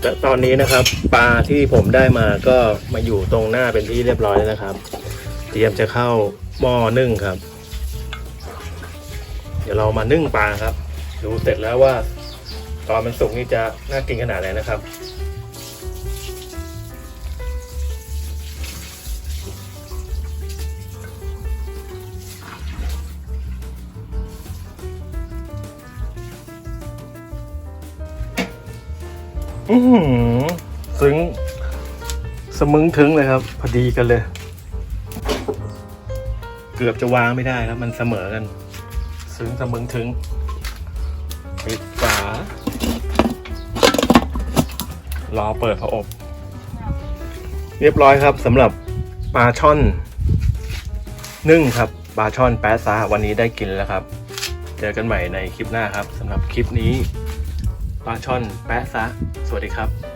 แต่ตอนนี้นะครับ ปลาที่ผมได้มาก็มาอยู่ตรงหน้าเป็นที่เรียบร้อยแล้วนะครับ เตรียมจะเข้าหม้อนึ่งครับ เดี๋ยวเรามานึ่งปลาครับ ดูเสร็จแล้วว่า ตอนมันสุกนี่จะน่ากินขนาดไหนนะครับ อือซึ้ง สมึงถึงเลยครับ พอดีกันเลย เกือบจะวางไม่ได้ครับ มันเสมอกัน ซึ้งสมึงถึงปิดฝารอเปิดพระอบ เรียบร้อยครับสำหรับปลาช่อนนึ่งครับปลาช่อนแป๊ะซาวันนี้ได้กินแล้วครับ เจอกันใหม่ในคลิปหน้าครับสำหรับคลิปนี้ ปลาช่อนแปะซะ สวัสดีครับ